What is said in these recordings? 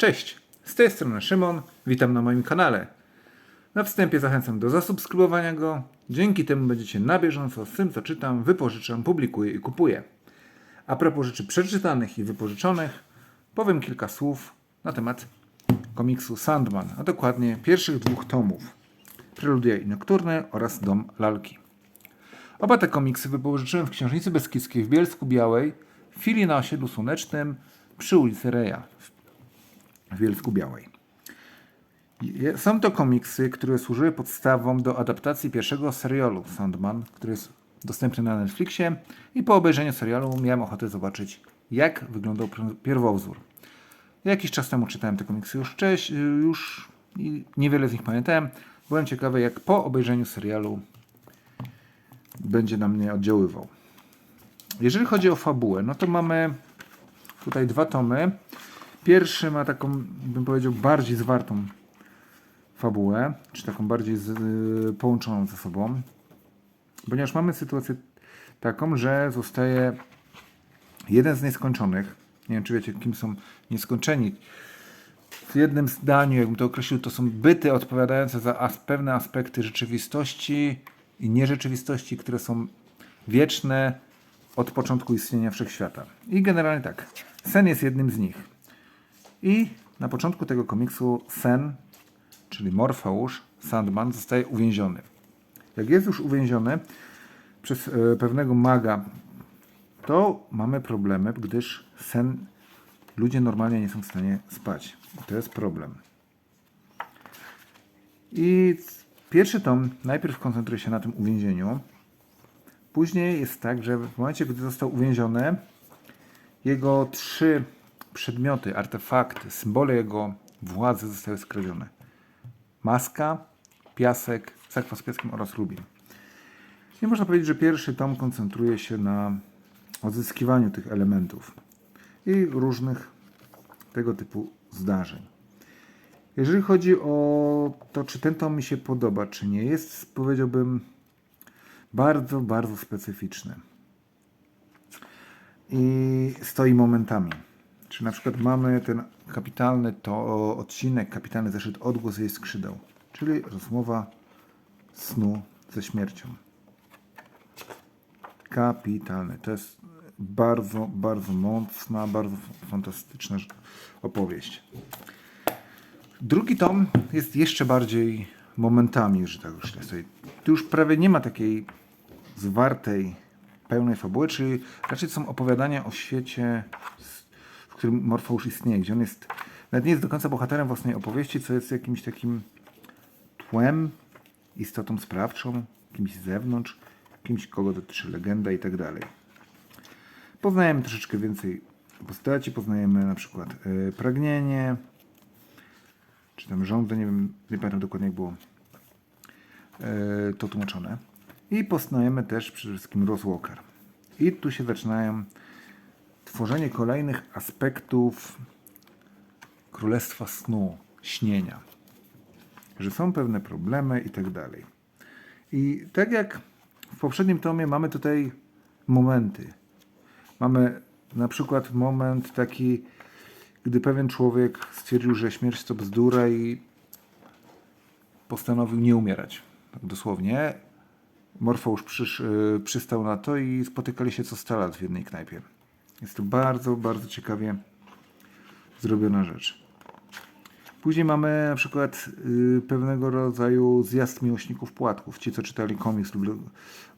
Cześć, z tej strony Szymon, witam na moim kanale. Na wstępie zachęcam do zasubskrybowania go. Dzięki temu będziecie na bieżąco z tym, co czytam, wypożyczam, publikuję i kupuję. A propos rzeczy przeczytanych i wypożyczonych, powiem kilka słów na temat komiksu Sandman, a dokładnie pierwszych dwóch tomów. Preludia i Nokturny oraz Dom Lalki. Oba te komiksy wypożyczyłem w książnicy Beskidzkiej w Bielsku Białej, w chwili na osiedlu słonecznym przy ulicy Reja w Bielsku Białej. Są to komiksy, które służyły podstawą do adaptacji pierwszego serialu Sandman, który jest dostępny na Netflixie i po obejrzeniu serialu miałem ochotę zobaczyć, jak wyglądał pierwowzór. Jakiś czas temu czytałem te komiksy już wcześniej, już i niewiele z nich pamiętałem. Byłem ciekawy, jak po obejrzeniu serialu będzie na mnie oddziaływał. Jeżeli chodzi o fabułę, no to mamy tutaj dwa tomy. Pierwszy ma taką, bym powiedział, bardziej zwartą fabułę, czy taką bardziej z, y, połączoną ze sobą, ponieważ mamy sytuację taką, że zostaje jeden z nieskończonych. Nie wiem, czy wiecie, kim są nieskończeni. W jednym zdaniu, jakbym to określił, to są byty odpowiadające za as pewne aspekty rzeczywistości i nierzeczywistości, które są wieczne od początku istnienia wszechświata. I generalnie tak. Sen jest jednym z nich. I na początku tego komiksu Sen, czyli Morfeusz, Sandman, zostaje uwięziony. Jak jest już uwięziony przez e, pewnego maga, to mamy problemy, gdyż sen ludzie normalnie nie są w stanie spać. To jest problem. I pierwszy tom najpierw koncentruje się na tym uwięzieniu. Później jest tak, że w momencie, gdy został uwięziony, jego trzy przedmioty, artefakty, symbole jego władzy zostały skradzione. Maska, piasek, zakwas z piaskiem oraz rubin. Nie można powiedzieć, że pierwszy tom koncentruje się na odzyskiwaniu tych elementów i różnych tego typu zdarzeń. Jeżeli chodzi o to, czy ten tom mi się podoba, czy nie, jest powiedziałbym bardzo, bardzo specyficzny. I stoi momentami. Czy na przykład mamy ten kapitalny to odcinek, kapitalny zeszyt Odgłos jej skrzydeł, czyli rozmowa snu ze śmiercią. Kapitalny. To jest bardzo, bardzo mocna, bardzo fantastyczna opowieść. Drugi tom jest jeszcze bardziej momentami, że tak już sobie. Tu już prawie nie ma takiej zwartej, pełnej fabuły, czyli raczej są opowiadania o świecie, którym Morfeusz istnieje, gdzie on jest, nawet nie jest do końca bohaterem własnej opowieści, co jest jakimś takim tłem, istotą sprawczą, kimś z zewnątrz, kimś, kogo dotyczy legenda i tak dalej. Poznajemy troszeczkę więcej postaci, poznajemy na przykład y, pragnienie, czy tam żądze, nie wiem, nie pamiętam dokładnie jak było y, to tłumaczone. I poznajemy też przede wszystkim Rose Walker. I tu się zaczynają tworzenie kolejnych aspektów Królestwa Snu, śnienia. Że są pewne problemy i tak dalej. I tak jak w poprzednim tomie mamy tutaj momenty. Mamy na przykład moment taki, gdy pewien człowiek stwierdził, że śmierć to bzdura i postanowił nie umierać. Tak dosłownie. Morfeusz przysz, y, przystał na to i spotykali się co 100 lat w jednej knajpie. Jest to bardzo, bardzo ciekawie zrobiona rzecz. Później mamy na przykład y, pewnego rodzaju zjazd miłośników płatków. Ci, co czytali komiks lub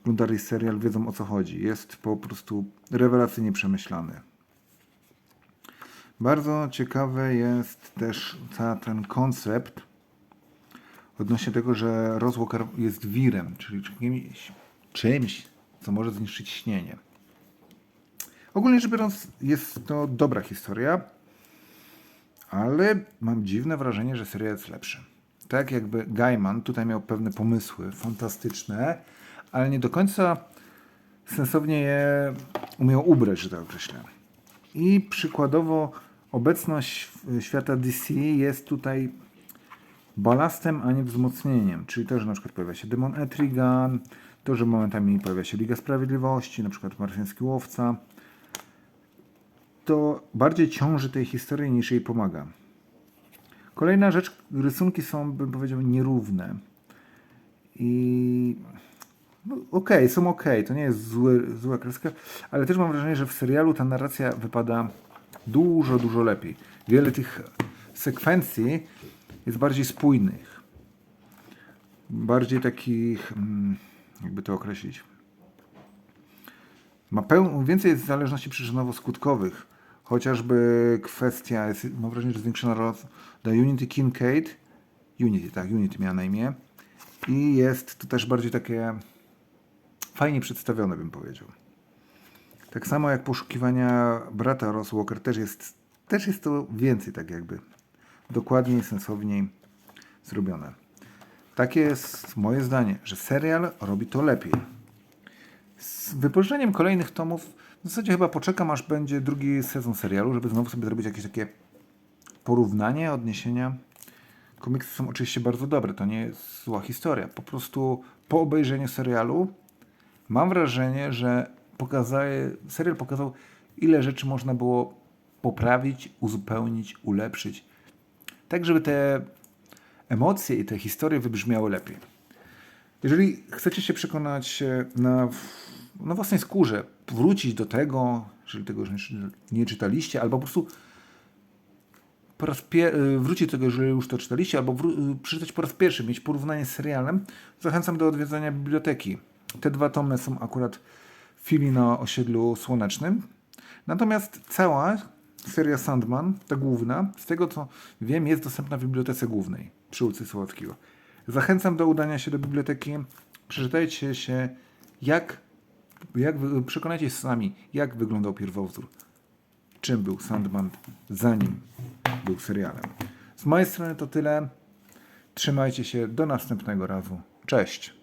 oglądali serial, wiedzą o co chodzi. Jest po prostu rewelacyjnie przemyślany. Bardzo ciekawy jest też ca- ten koncept odnośnie tego, że Rose Walker jest wirem, czyli czymś, czymś, co może zniszczyć śnienie. Ogólnie rzecz biorąc, jest to dobra historia, ale mam dziwne wrażenie, że serial jest lepszy. Tak jakby Gaiman tutaj miał pewne pomysły fantastyczne, ale nie do końca sensownie je umiał ubrać, że tak określę. I przykładowo obecność świata DC jest tutaj balastem, a nie wzmocnieniem. Czyli to, że na przykład pojawia się demon Etrigan, to, że momentami pojawia się Liga Sprawiedliwości, na przykład Marsjański Łowca, to bardziej ciąży tej historii niż jej pomaga. Kolejna rzecz, rysunki są, bym powiedział, nierówne. I no, okej, są okej, to nie jest zły, zła kreska, ale też mam wrażenie, że w serialu ta narracja wypada dużo, dużo lepiej. Wiele tych sekwencji jest bardziej spójnych. Bardziej takich, mm, jakby to określić. Ma peł- więcej jest zależności przyczynowo-skutkowych. Chociażby kwestia, jest, mam wrażenie, że zwiększona dla Unity Kincaid. Unity, tak, Unity miała na imię. I jest to też bardziej takie fajnie przedstawione, bym powiedział. Tak samo jak poszukiwania brata Ross Walker też jest, też jest to więcej tak jakby dokładniej, sensowniej zrobione. Takie jest moje zdanie, że serial robi to lepiej. Z wypożyczeniem kolejnych tomów w zasadzie chyba poczekam, aż będzie drugi sezon serialu, żeby znowu sobie zrobić jakieś takie porównanie, odniesienia. Komiksy są oczywiście bardzo dobre, to nie jest zła historia. Po prostu po obejrzeniu serialu mam wrażenie, że pokazaje, serial pokazał, ile rzeczy można było poprawić, uzupełnić, ulepszyć. Tak, żeby te emocje i te historie wybrzmiały lepiej. Jeżeli chcecie się przekonać e, na, na własnej skórze, wrócić do tego, jeżeli tego już nie- czytaliście, albo po prostu po raz y, wrócić do tego, jeżeli już to czytaliście, albo y, przeczytać po raz pierwszy, mieć porównanie z serialem, zachęcam do odwiedzania biblioteki. Te dwa tomy są akurat w chwili na osiedlu słonecznym. Natomiast cała seria Sandman, ta główna, z tego co wiem, jest dostępna w bibliotece głównej przy ulicy Słowackiego. Zachęcam do udania się do biblioteki. Przeczytajcie się, jak, jak przekonajcie się sami, jak wyglądał pierwowzór czym był Sandman, zanim był serialem. Z mojej strony to tyle. Trzymajcie się do następnego razu. Cześć.